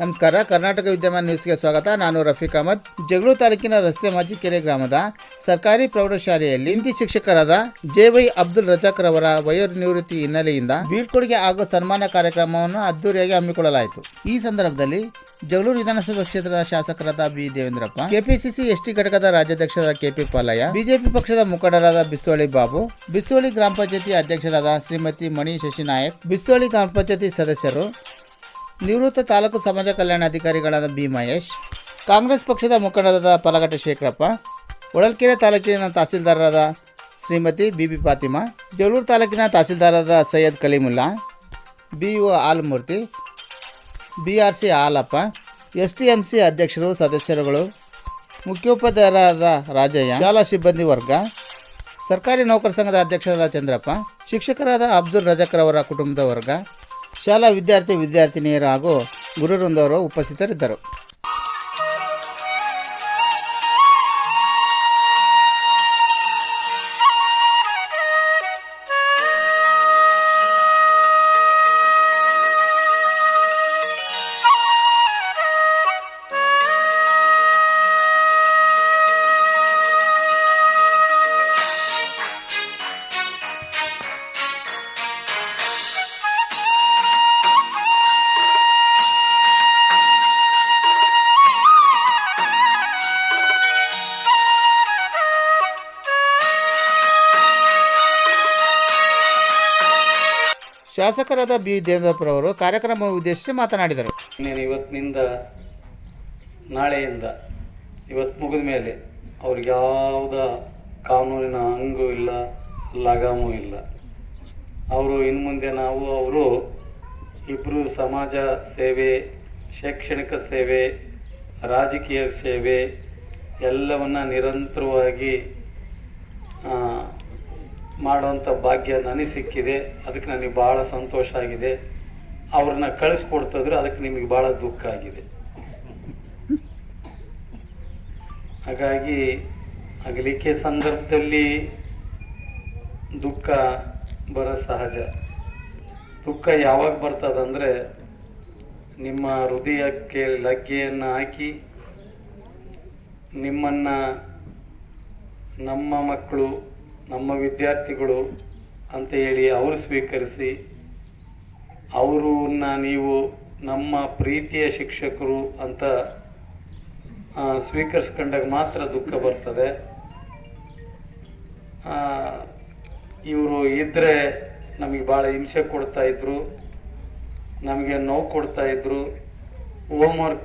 ನಮಸ್ಕಾರ. ಕರ್ನಾಟಕ ವಿದ್ಯಮಾನ ನ್ಯೂಸ್ಗೆ ಸ್ವಾಗತ. ನಾನು ರಫೀಕ್ ಅಹಮದ್. ಜಗಳೂರು ತಾಲೂಕಿನ ರಸ್ತೆ ಮಾಜಿಕೆರೆ ಗ್ರಾಮದ ಸರ್ಕಾರಿ ಪ್ರೌಢಶಾಲೆಯಲ್ಲಿ ಹಿಂದಿ ಶಿಕ್ಷಕರಾದ ಜೆ ವೈ ಅಬ್ದುಲ್ ರಜಾಕ್ ರವರ ವಯೋನಿವೃತ್ತಿ ಹಿನ್ನೆಲೆಯಿಂದ ಬೀಳ್ಕೊಡುಗೆ ಹಾಗೂ ಸನ್ಮಾನ ಕಾರ್ಯಕ್ರಮವನ್ನು ಅದ್ದೂರಿಯಾಗಿ ಹಮ್ಮಿಕೊಳ್ಳಲಾಯಿತು. ಈ ಸಂದರ್ಭದಲ್ಲಿ ಜಗಳೂರು ವಿಧಾನಸಭಾ ಕ್ಷೇತ್ರದ ಶಾಸಕರಾದ ಬಿ ದೇವೇಂದ್ರಪ್ಪ, ಕೆಪಿಸಿಸಿ ಎಸ್ಟಿ ಘಟಕದ ರಾಜ್ಯಾಧ್ಯಕ್ಷರಾದ ಕೆಪಿ ಪಾಲಯ್ಯ, ಬಿಜೆಪಿ ಪಕ್ಷದ ಮುಖಂಡರಾದ ಬಿಸ್ತೋಳಿ ಬಾಬು ಬಿಸ್ತೋಳಿ ಗ್ರಾಮ ಪಂಚಾಯತಿ ಅಧ್ಯಕ್ಷರಾದ ಶ್ರೀಮತಿ ಮಣಿ ಶಶಿನಾಯಕ್ ಬಿಸ್ತೋಳಿ ಗ್ರಾಮ ಪಂಚಾಯತಿ ಸದಸ್ಯರು ನಿವೃತ್ತ ತಾಲೂಕು ಸಮಾಜ ಕಲ್ಯಾಣಾಧಿಕಾರಿಗಳಾದ ಬಿ ಮಹೇಶ್, ಕಾಂಗ್ರೆಸ್ ಪಕ್ಷದ ಮುಖಂಡರಾದ ಪಲಗಟ್ಟೆ ಶೇಖರಪ್ಪ, ಹೊಳಲ್ಕೆರೆ ತಾಲೂಕಿನ ತಹಸೀಲ್ದಾರರಾದ ಶ್ರೀಮತಿ ಬಿ ಬಿ ಫಾತಿಮಾ, ಜಗಳೂರು ತಾಲೂಕಿನ ತಹಸೀಲ್ದಾರರಾದ Syed Kaleemulla B O Almurthy B R C Halappa S T M C ಅಧ್ಯಕ್ಷರು, ಸದಸ್ಯರುಗಳು, ಮುಖ್ಯೋಪಾಧ್ಯಾಯರಾದ ರಾಜಯ್ಯ, ಶಾಲಾ ಸಿಬ್ಬಂದಿ ವರ್ಗ, ಸರ್ಕಾರಿ ನೌಕರ ಸಂಘದ ಅಧ್ಯಕ್ಷರಾದ ಚಂದ್ರಪ್ಪ, ಶಿಕ್ಷಕರಾದ ಅಬ್ದುಲ್ ರಜಕ್ರವರ ಕುಟುಂಬದ ವರ್ಗ ಶಾಲಾ ವಿದ್ಯಾರ್ಥಿ ವಿದ್ಯಾರ್ಥಿನಿಯರು ಹಾಗೂ ಗುರುವೃಂದವರು ಉಪಸ್ಥಿತರಿದ್ದರು. ಶಾಸಕರಾದ ಬಿ ದೇವೇಂದ್ರಪ್ಪರವರು ಕಾರ್ಯಕ್ರಮ ಉದ್ದೇಶಿಸಿ ಮಾತನಾಡಿದರು. ನೀನು ಇವತ್ತಿನಿಂದ ನಾಳೆಯಿಂದ ಇವತ್ತು ಮುಗಿದ ಮೇಲೆ ಅವ್ರಿಗೆ ಯಾವುದ ಕಾನೂನಿನ ಹಂಗು ಇಲ್ಲ, ಲಗಾಮು ಇಲ್ಲ. ಅವರು ಇನ್ನು ಮುಂದೆ ನಾವು, ಅವರು ಇಬ್ಬರು ಸಮಾಜ ಸೇವೆ, ಶೈಕ್ಷಣಿಕ ಸೇವೆ, ರಾಜಕೀಯ ಸೇವೆ ಎಲ್ಲವನ್ನು ನಿರಂತರವಾಗಿ ಮಾಡುವಂಥ ಭಾಗ್ಯ ನನಗೆ ಸಿಕ್ಕಿದೆ, ಅದಕ್ಕೆ ನನಗೆ ಭಾಳ ಸಂತೋಷ ಆಗಿದೆ. ಅವ್ರನ್ನ ಕಳಿಸ್ಕೊಡ್ತಿದ್ರೆ ಅದಕ್ಕೆ ನಿಮಗೆ ಭಾಳ ದುಃಖ ಆಗಿದೆ. ಹಾಗಾಗಿ ಅಗಲಿಕೆ ಸಂದರ್ಭದಲ್ಲಿ ದುಃಖ ಬರ ಸಹಜ. ದುಃಖ ಯಾವಾಗ ಬರ್ತದಂದ್ರೆ ನಿಮ್ಮ ಹೃದಯಕ್ಕೆ ಲಗ್ಗೆಯನ್ನು ಹಾಕಿ ನಿಮ್ಮನ್ನ ನಮ್ಮ ಮಕ್ಕಳು ನಮ್ಮ ವಿದ್ಯಾರ್ಥಿಗಳು ಅಂತ ಹೇಳಿ ಅವರು ಸ್ವೀಕರಿಸಿ, ಅವರನ್ನ ನೀವು ನಮ್ಮ ಪ್ರೀತಿಯ ಶಿಕ್ಷಕರು ಅಂತ ಸ್ವೀಕರಿಸ್ಕೊಂಡಾಗ ಮಾತ್ರ ದುಃಖ ಬರ್ತದೆ. ಇವರು ಇದ್ದರೆ ನಮಗೆ ಭಾಳ ಹಿಂಸೆ ಕೊಡ್ತಾಯಿದ್ರು ನಮಗೆ ನೋವು ಕೊಡ್ತಾ ಇದ್ರು ಹೋಮ್ವರ್ಕ್